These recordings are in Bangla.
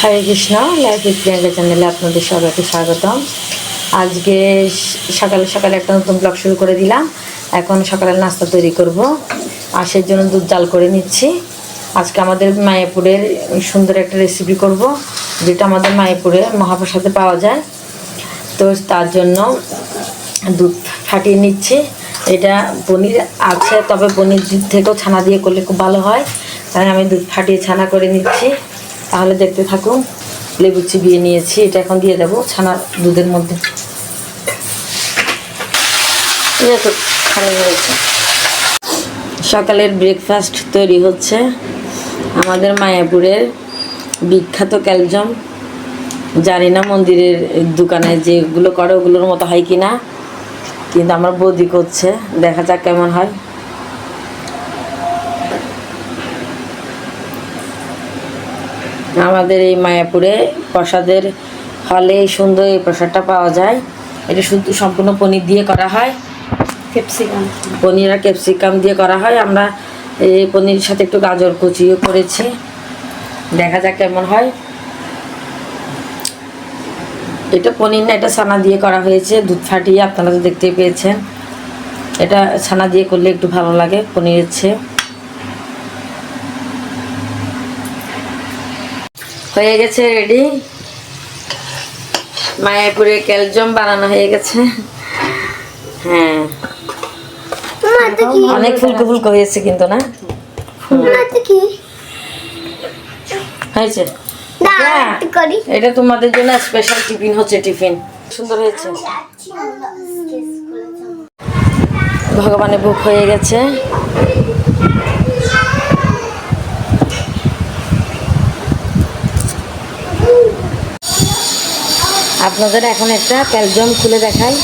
Hare Krishna, life with Priyanka চ্যানেলে আপনাদের সবাইকে স্বাগতম। আজকে সকালে সকালে একটা নতুন ব্লগ শুরু করে দিলাম। এখন সকালের নাস্তা তৈরি করব। আর সেই জন্য দুধ জাল করে নিচ্ছি। আজকে আমাদের মায়াপুরের সুন্দর একটা রেসিপি করব, যেটা আমাদের মায়াপুরে মহাপ্রসাদে পাওয়া যায়। তো তার জন্য দুধ ফাটিয়ে নিচ্ছি। এটা পনির আছে, তবে পনির দুধ থেকেও ছানা দিয়ে করলে খুব ভালো হয়। তাই আমি দুধ ফাটিয়ে ছানা করে নিচ্ছি। তাহলে দেখতে থাকুন লেবু চিবিয়ে নিয়েছি, এটা এখন দিয়ে দেবো ছানার দুধের মধ্যে। সকালের ব্রেকফাস্ট তৈরি হচ্ছে আমাদের মায়াপুরের বিখ্যাত ক্যালজম। জানি না মন্দিরের দোকানে যেগুলো করে ওগুলোর মতো হয় কি না কিন্তু আমার বৌদি করছে, দেখা যাক কেমন হয়। আমাদের এই মায়াপুরে প্রসাদের হলে এই সুন্দর এই প্রসাদটা পাওয়া যায়। এটা শুধু সম্পূর্ণ পনির দিয়ে করা হয়। ক্যাপসিকাম। পনির আর ক্যাপসিকাম দিয়ে করা হয়। আমরা এই পনিরের সাথে একটু গাজর কুচিও করেছি। দেখা যাক কেমন হয়। এটা পনির না এটা ছানা দিয়ে করা হয়েছে। দুধ ফাটিয়ে আপনারা তো দেখতেই পেয়েছেন। এটা ছানা দিয়ে করলে একটু ভালো লাগে পনিরের চেয়ে। হয়ে গেছে রেডি মায়াপুরে ক্যালজম বানানো হয়ে গেছে। হ্যাঁ। অনেক ফুলকো ফুলকো হয়েছে কিন্তু না? হয়েছে? হ্যাঁ। এটা তোমাদের জন্য স্পেশাল টিফিন হচ্ছে টিফিন সুন্দর হয়েছে। ভগবানের বুক হয়ে গেছে। আপনাদের এখন একটা ক্যালজম খুলে দেখাই।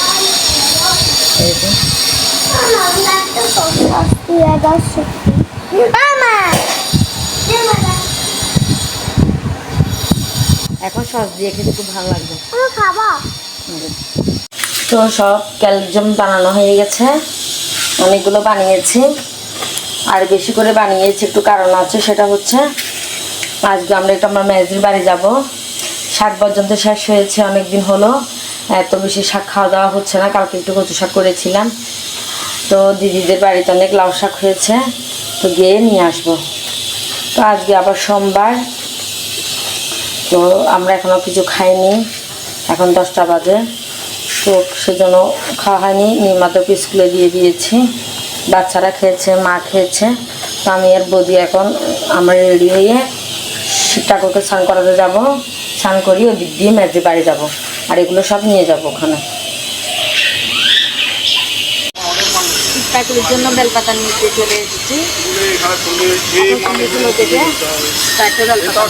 এখন সস দিয়ে খেতে খুব ভালো লাগবে। তো সব ক্যালজম বানানো হয়ে গেছে। অনেকগুলো বানিয়েছি। আর বেশি করে বানিয়েছি, একটু কারণ আছে সেটা হচ্ছে, আজকে আমরা একটু আমরা মেজদির বাড়ি যাব। শাক পর্যন্ত শেষ হয়েছে অনেক দিন হলো। এত বেশি শাক খাওয়া দাওয়া হচ্ছে না, কালকে একটু কচু শাক করেছিলাম। তো দিদিদের বাড়িতে অনেক লাউ শাক হয়েছে, তো গিয়ে নিয়ে আসব। তো আজকে আবার সোমবার, তো আমরা এখনও কিছু খাইনি। এখন দশটা বাজে, তো সেজন্য খাওয়া হয়নি। নির্মাতাকে স্কুলে দিয়ে দিয়েছি। বাচ্চারা খেয়েছে, মা খেয়েছে। তো আমি আর বৌদি এখন আমরা রেডি হয়ে ঠাকুরকে স্নান করাতে যাব। স্নান করি, ওদিক দিয়ে মেজে বাড়ি যাব। আর এগুলো সব নিয়ে যাব ওখানে। থেকে চারটে বেলপাতা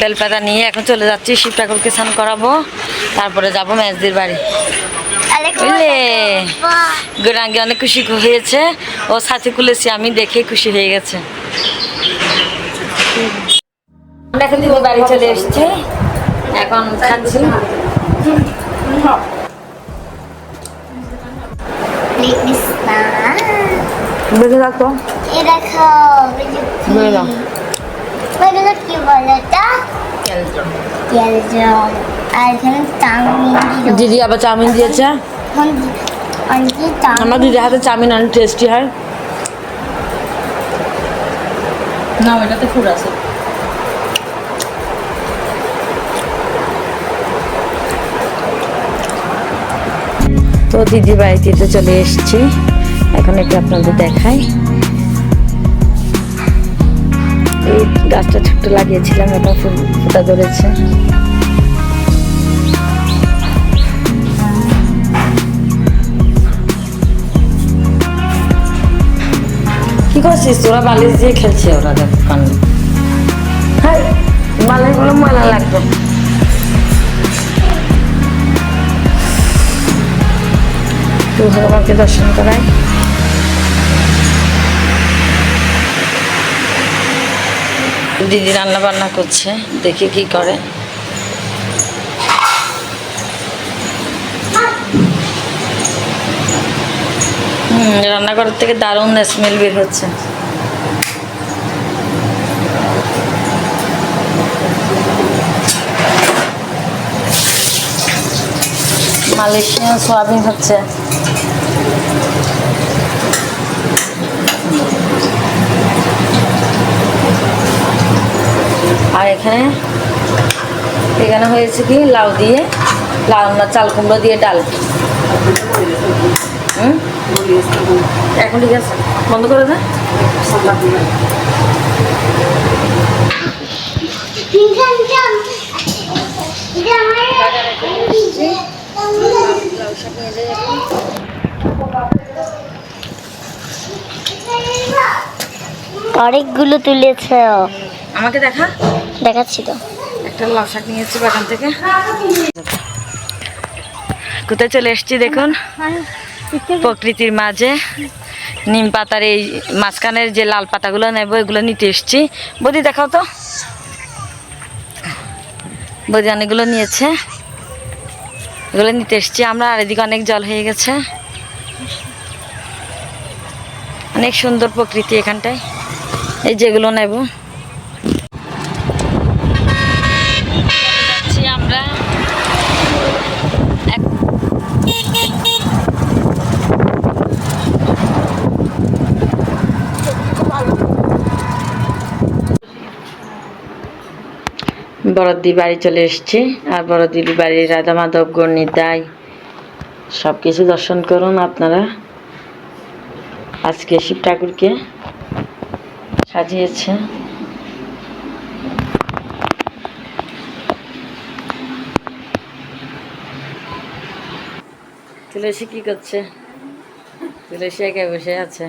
বেলপাতা নিয়ে এখন চলে যাচ্ছি শিব ঠাকুরকে স্নান করাবো। তারপরে যাব মেজদির বাড়ি। বুঝলে? গোরাঙ্গে অনেক খুশি হয়েছে। ও সাথে খুলেছি আমি দেখে খুশি হয়ে গেছে। আমরা এখন দিদি বাড়ি চলে এসেছি। এখন খাচ্ছি। রাখো। দেখো এগুলো কি বলে ক্যালজম আর এখানে চাউমিন দিদি আবার চাউমিন দিয়েছে। আমার দিদির হাতে চাউমিন অনেক টেস্টি হয়। না ওইটাতে ফুড আছে। তো দিদি বাড়িতে চলে এসেছি। এখন একটু আপনাদের দেখাই। এই গাছটা ছোট্ট লাগিয়েছিলাম এখন ফুল ফুটা ধরেছে। কি করছিস? তোরা বালিশ দিয়ে খেলছে ওরা দেখ কান্না। হ্যাঁ বালিশগুলো ময়লা লাগবে। তো ভগবানকে দর্শন করাই দিদি রান্না বান্না করছে, দেখি কি করে। হুম রান্নাঘর থেকে দারুণ স্মেল বের হচ্ছে। মালয়েশিয়ান সোয়াবিন হচ্ছে। আর এখানে এখানে হয়েছে কি? লাউ দিয়ে, লাউ না, চাল কুমড়ো দিয়ে ডাল। এখন ঠিক আছে, বন্ধ করে দে। অনেকগুলো তুলেছে। আমাকে দেখা? দেখাচ্ছি তো। একটা লাউ শাক নিয়েছি বাগান থেকে। কোথায় চলে এসেছি দেখুন? প্রকৃতির মাঝে। নিম পাতার এই মাঝখানের যে লাল পাতাগুলো নেব এগুলো নিতে এসেছি। বদি দেখাও তো। বদি অনেকগুলো নিয়েছে। এগুলো নিতে এসেছি আমরা আর এদিকে অনেক জল হয়ে গেছে। অনেক সুন্দর প্রকৃতি এখানটায়। এই যেগুলো নেব যাচ্ছি আমরা এক- বড়দির বাড়ি চলে এসেছি আর বড়দির বাড়ির রাধা মাধব গণিতাই সব কিছু দর্শন করুন আপনারা। আজকে শিব ঠাকুরকে সাজিয়েছে। তুলসী কি করছে? তুলসী একা বসে আছে।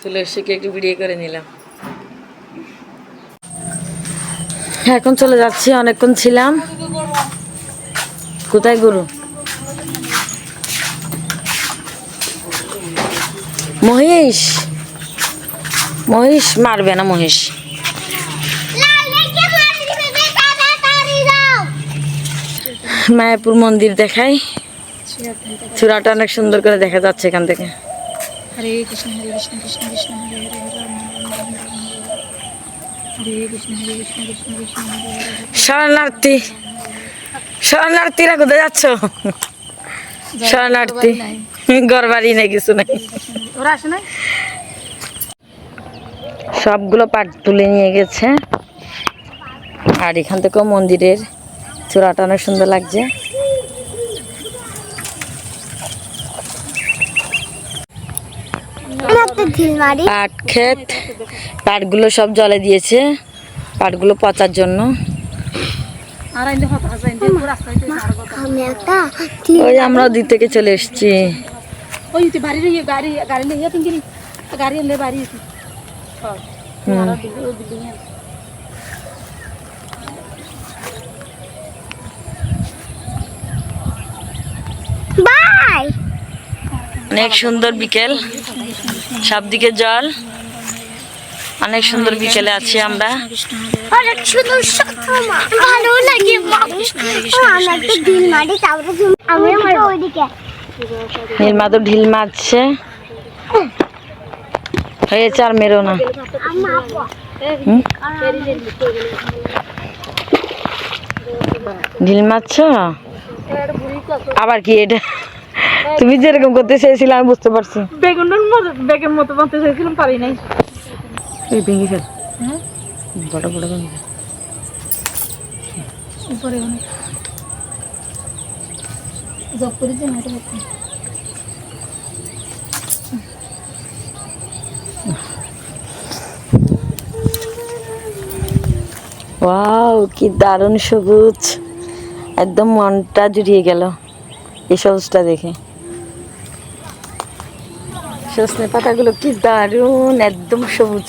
তুলসীকে একটু ভিডিও করে নিলাম। এখন চলে যাচ্ছি, অনেকক্ষণ ছিলাম। কোথায় গরু? মহিষ। মহিষ মারবে না মহিষ? মায়াপুর মন্দির দেখাই। চূড়াটা অনেক সুন্দর করে দেখা যাচ্ছে এখান থেকে। হরে কৃষ্ণ হরে কৃষ্ণ কৃষ্ণ কৃষ্ণ। শরণার্থী শরণার্থীরা কোথায় যাচ্ছ শরণার্থী ঘর বাড়ি নেই কিছু নেই। ওরা আসে না সবগুলো পাট তুলে নিয়ে গেছে। আর এখান থেকেও মন্দিরের চূড়াটা অনেক সুন্দর লাগছে। পাট ক্ষেত পাটগুলো সব জলে দিয়েছে পাটগুলো পচার জন্য। ওই আমরা ওদিক থেকে চলে এসেছি। Building bye! অনেক সুন্দর বিকেল। সব দিকে জল। অনেক সুন্দর বিকেলে আছি আমরা। ভালো লাগে নীলমাধব ঢিল মারছে। হয়েছে আর মেরো না। ঢিল মারছ? আবার কি এটা? তুমি যেরকম করতে চেয়েছিলে আমি বুঝতে পারছি। বেগুনের মতো বেগের মতো বানতে চাইছিলাম পারি নাই। এই ভেঙে ফেল। হ্যাঁ? বড় বড় ভেঙে ফেল। উপরে অনেক। জব করে যে মাঠে হচ্ছে ওয়াও কি দারুণ সবুজ। একদম মনটা জুড়িয়ে গেল। এই সবুজটা দেখে। সজনে পাতাগুলো কি দারুণ একদম সবুজ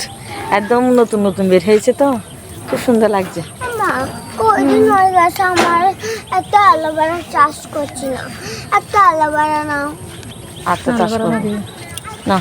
একদম নতুন নতুন বের হয়েছে তো। খুব সুন্দর লাগছে। মা কদিন হয়ে গেছে আমার একটা অ্যালোভেরা চাষ করছি না। একটা অ্যালোভেরা নাও আচ্ছা চাষ করো। না।